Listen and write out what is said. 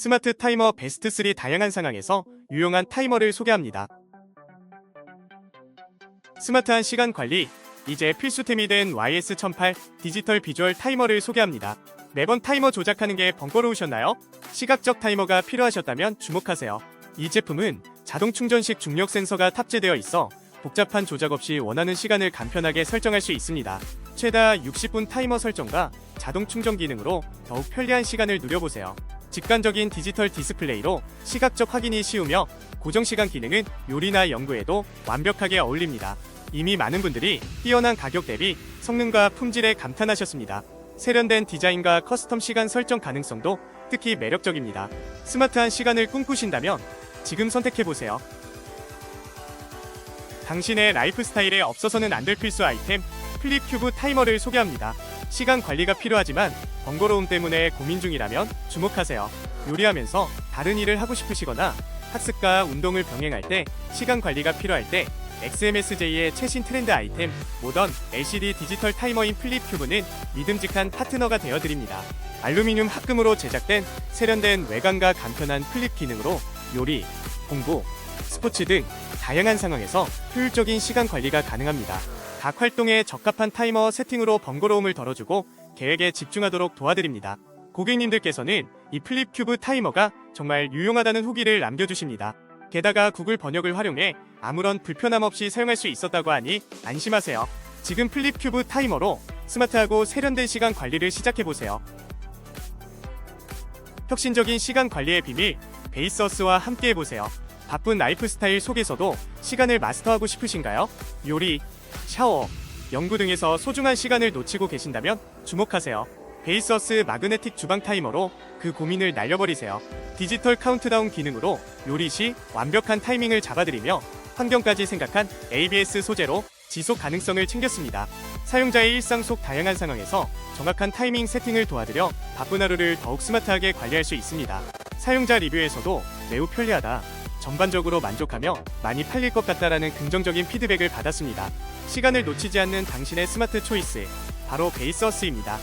스마트 타이머 베스트 3 다양한 상황에서 유용한 타이머를 소개합니다. 스마트한 시간 관리, 이제 필수템이 된 YS1008 디지털 비주얼 타이머를 소개합니다. 매번 타이머 조작하는 게 번거로우셨나요? 시각적 타이머가 필요하셨다면 주목하세요. 이 제품은 자동 충전식 중력 센서가 탑재되어 있어 복잡한 조작 없이 원하는 시간을 간편하게 설정할 수 있습니다. 최다 60분 타이머 설정과 자동 충전 기능으로 더욱 편리한 시간을 누려보세요. 직관적인 디지털 디스플레이로 시각적 확인이 쉬우며 고정시간 기능은 요리나 연구에도 완벽하게 어울립니다. 이미 많은 분들이 뛰어난 가격 대비 성능과 품질에 감탄하셨습니다. 세련된 디자인과 커스텀 시간 설정 가능성도 특히 매력적입니다. 스마트한 시간을 꿈꾸신다면 지금 선택해보세요. 당신의 라이프 스타일에 없어서는 안 될 필수 아이템 플립 큐브 타이머를 소개합니다. 시간 관리가 필요하지만 번거로움 때문에 고민 중이라면 주목하세요. 요리하면서 다른 일을 하고 싶으시거나 학습과 운동을 병행할 때 시간 관리가 필요할 때 XMSJ의 최신 트렌드 아이템 모던 LCD 디지털 타이머인 플립 큐브는 믿음직한 파트너가 되어드립니다. 알루미늄 합금으로 제작된 세련된 외관과 간편한 플립 기능으로 요리, 공부, 스포츠 등 다양한 상황에서 효율적인 시간 관리가 가능합니다. 각 활동에 적합한 타이머 세팅으로 번거로움을 덜어주고 계획에 집중하도록 도와드립니다. 고객님들께서는 이 플립 큐브 타이머가 정말 유용하다는 후기를 남겨주십니다. 게다가 구글 번역을 활용해 아무런 불편함 없이 사용할 수 있었다고 하니 안심하세요. 지금 플립 큐브 타이머로 스마트하고 세련된 시간 관리를 시작해보세요. 혁신적인 시간 관리의 비밀, 베이서스와 함께 해보세요. 바쁜 라이프 스타일 속에서도 시간을 마스터하고 싶으신가요? 요리, 샤워, 연구 등에서 소중한 시간을 놓치고 계신다면 주목하세요. 베이서스 마그네틱 주방 타이머로 그 고민을 날려버리세요. 디지털 카운트다운 기능으로 요리 시 완벽한 타이밍을 잡아드리며 환경까지 생각한 ABS 소재로 지속 가능성을 챙겼습니다. 사용자의 일상 속 다양한 상황에서 정확한 타이밍 세팅을 도와드려 바쁜 하루를 더욱 스마트하게 관리할 수 있습니다. 사용자 리뷰에서도 매우 편리하다. 전반적으로 만족하며 많이 팔릴 것 같다라는 긍정적인 피드백을 받았습니다. 시간을 놓치지 않는 당신의 스마트 초이스, 바로 베이서스입니다.